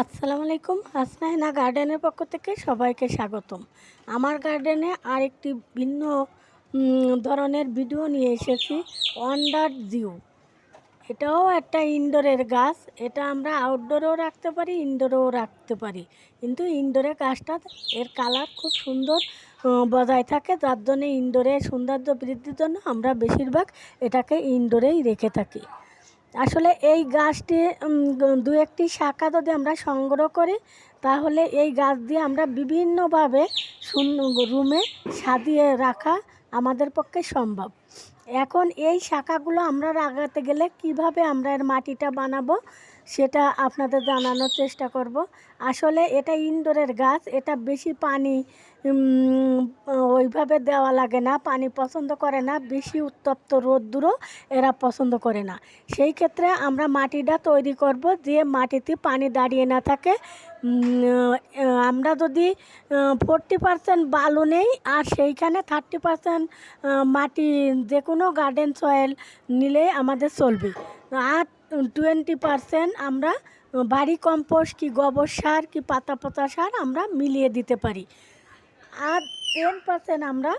আসসালামু আলাইকুম। হাসনাহিনা গার্ডেনের পক্ষ থেকে সবাইকে স্বাগতম। আমার গার্ডেনে আরেকটি ভিন্ন ধরনের ভিডিও নিয়ে এসেছি ওয়ান্ডার জিও এটাও একটা ইনডোরের গাছ। এটা আমরা আউটডোরেও রাখতে পারি ইনডোরেও রাখতে পারি। কিন্তু ইনডোরে গাছটা, এর কালার খুব সুন্দর বজায় থাকে। যার জন্য ইনডোরে সৌন্দর্য বৃদ্ধির জন্য আমরা বেশিরভাগ এটাকে ইনডোরেই রেখে থাকি। আসলে এই গাছটি দু একটি শাখা যদি আমরা সংগ্রহ করি, তাহলে এই গাছ দিয়ে আমরা বিভিন্নভাবে রুমে সাজিয়ে রাখা আমাদের পক্ষে সম্ভব। এখন এই শাখাগুলো আমরা লাগাতে গেলে কীভাবে আমরা এর মাটিটা বানাবো? সেটা আপনাদের জানানোর চেষ্টা করব। আসলে এটা ইনডোরের গাছ, এটা বেশি পানি ওইভাবে দেওয়া লাগে না, পানি পছন্দ করে না, বেশি উত্তপ্ত রোদ্দুরও এরা পছন্দ করে না। সেই ক্ষেত্রে আমরা মাটিটা তৈরি করব, যে মাটিতে পানি দাঁড়িয়ে না থাকে। আমরা যদি ফোরটি পারসেন্ট বালু নেই, আর সেইখানে থার্টি পারসেন্ট মাটি যে কোনো গার্ডেন সয়েল নিলে আমাদের চলবে। আর টোয়েন্টি পারসেন্ট আমরা বাড়ি কম্পোস্ট কি গোবর সার কি পাতা পাতা সার আমরা মিলিয়ে দিতে পারি। আর টেন পারসেন্ট আমরা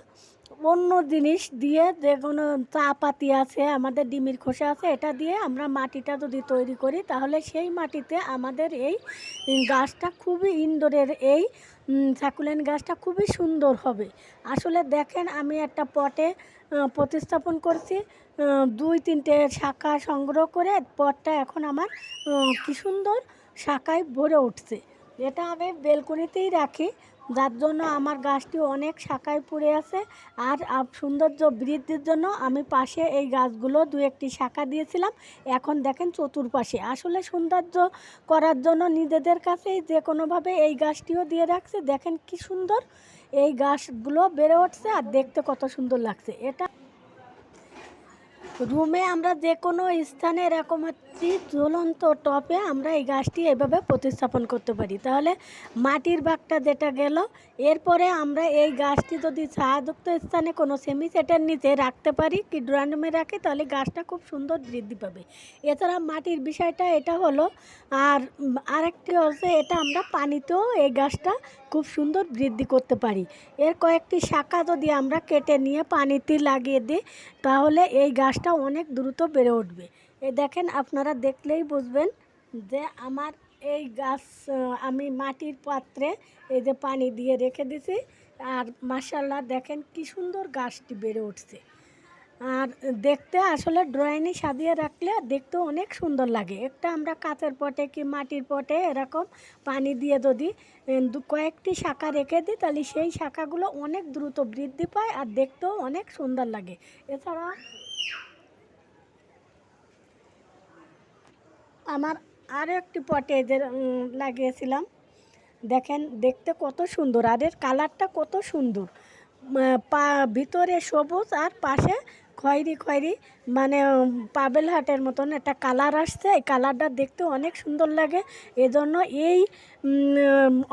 অন্য জিনিস দিয়ে যে কোনো চা পাতি আছে, আমাদের ডিমির খোসা আছে, এটা দিয়ে আমরা মাটিটা যদি তৈরি করি, তাহলে সেই মাটিতে আমাদের এই গাছটা খুবই ইনডোরের এই সাকুলেন গাছটা খুবই সুন্দর হবে। আসলে দেখেন, আমি একটা পটে প্রতিস্থাপন করছি দুই তিনটে শাখা সংগ্রহ করে পটটা এখন আমার কি সুন্দর শাখায় ভরে উঠছে। এটা আমি বেলকনিতেই রাখি যার জন্য আমার গাছটি অনেক শাখায় পড়ে আছে আর সৌন্দর্য বৃদ্ধির জন্য আমি পাশে এই গাছগুলো দু একটি শাখা দিয়েছিলাম। এখন দেখেন চতুর্পাশে। আসলে সৌন্দর্য করার জন্য নিজেদের কাছে যে কোনোভাবে এই গাছটিও দিয়ে রাখছে, দেখেন কি সুন্দর এই গাছগুলো বেড়ে উঠছে আর দেখতে কত সুন্দর লাগছে। এটা রুমে আমরা যে কোনো স্থানে এরকম একটি ঝুলন্ত টপে আমরা এই গাছটি এভাবে প্রতিস্থাপন করতে পারি। তাহলে মাটির ভাগটা যেটা গেল, এরপরে আমরা এই গাছটি যদি ছায়াযুক্ত স্থানে কোনো সেমি সেটের নিচে রাখতে পারি, কি ড্রামে রাখি, তাহলে গাছটা খুব সুন্দর বৃদ্ধি পাবে। এছাড়া মাটির বিষয়টা এটা হলো, আর আরেকটি হচ্ছে এটা আমরা পানিতেও এই গাছটা খুব সুন্দর বৃদ্ধি করতে পারি। এর কয়েকটি শাখা যদি আমরা কেটে নিয়ে পানিতে লাগিয়ে দিই, তাহলে এই গাছটা অনেক দ্রুত বেড়ে উঠবে। এই দেখেন, আপনারা দেখলেই বুঝবেন যে আমার এই গাছ আমি মাটির পাত্রে এই যে পানি দিয়ে রেখে দিছি। আর মাসাল্লাহ দেখেন কি সুন্দর গাছটি বেড়ে উঠছে। আর দেখতে আসলে ড্রয়িংয়ে সাজিয়ে রাখলে দেখতেও অনেক সুন্দর লাগে। একটা আমরা কাঁচের পটে কি মাটির পটে এরকম পানি দিয়ে যদি কয়েকটি শাখা রেখে দিই, তাহলে সেই শাখাগুলো অনেক দ্রুত বৃদ্ধি পায় আর দেখতেও অনেক সুন্দর লাগে। এছাড়া আমার আরও একটি পটে যে লাগিয়েছিলাম, দেখেন দেখতে কত সুন্দর। আর এর কালারটা কত সুন্দর। পা, ভিতরে সবুজ আর পাশে খয়েরি খয়েরি মানে উম, পাবেল হাটের মতন একটা কালার আসছে। এই কালারটা দেখতে অনেক সুন্দর লাগে। এজন্য এই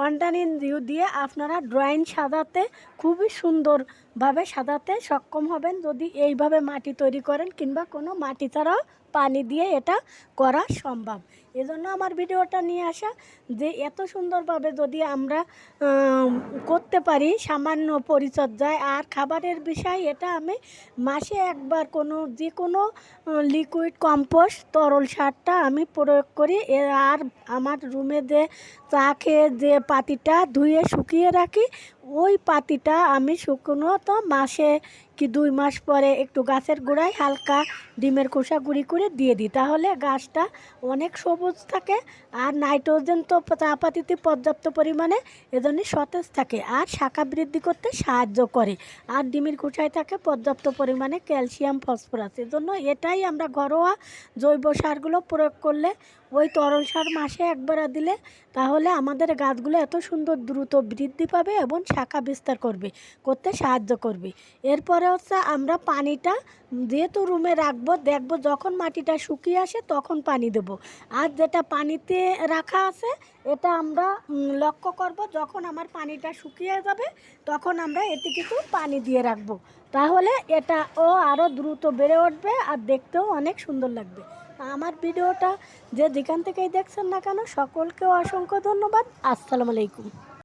অনটানিন দিয়ে আপনারা ড্রয়িং সাজাতে খুবই সুন্দরভাবে সাজাতে সক্ষম হবেন। যদি এইভাবে মাটি তৈরি করেন কিংবা কোনো মাটি ছাড়াও পানি দিয়ে এটা করা সম্ভব। এজন্য আমার ভিডিওটা নিয়ে আসা যে এত সুন্দরভাবে যদি আমরা করতে পারি সামান্য পরিচর্যায় আর খাবারের বিষয় এটা আমি মাসে একবার কোনো যে কোনো লিকুইড কম্পোস্ট তরল সারটা আমি প্রয়োগ করি। আর আমার রুমে যে চা খেয়ে যে পাতিটা ধুয়ে শুকিয়ে রাখি ওই পাতিটা আমি শুকনো তো মাসে কি দুই মাস পরে একটু গাছের গোড়ায় হালকা ডিমের খোসা গুঁড়ি করে দিয়ে দিই। তাহলে গাছটা অনেক সবুজ থাকে আর নাইট্রোজেন তো চা পাতিতে পর্যাপ্ত পরিমাণে এজন্য সতেজ থাকে আর শাখা বৃদ্ধি করতে সাহায্য করে আর ডিমের খোসায় থাকে পর্যাপ্ত পরিমাণে ক্যালসিয়াম, ফসফরাস। এজন্য এটাই আমরা ঘরোয়া জৈব সারগুলো প্রয়োগ করলে ওই তরল সার মাসে একবার দিলে তাহলে আমাদের গাছগুলো এত সুন্দর দ্রুত বৃদ্ধি পাবে এবং শাখা বিস্তার করবে, করতে সাহায্য করবে। এরপরে হচ্ছে আমরা পানিটা যেহেতু রুমে রাখব, দেখব যখন মাটিটা শুকিয়ে আসে তখন পানি দেব। আর যেটা পানিতে রাখা আছে, এটা আমরা লক্ষ্য করব যখন আমার পানিটা শুকিয়ে যাবে, তখন আমরা এতে কিছু পানি দিয়ে রাখব। তাহলে এটা ও আরও দ্রুত বেড়ে উঠবে আর দেখতেও অনেক সুন্দর লাগবে। আমার ভিডিওটা যে যেখান থেকেই দেখছেন না কেন সকলকেও অসংখ্য ধন্যবাদ। আসসালামু আলাইকুম।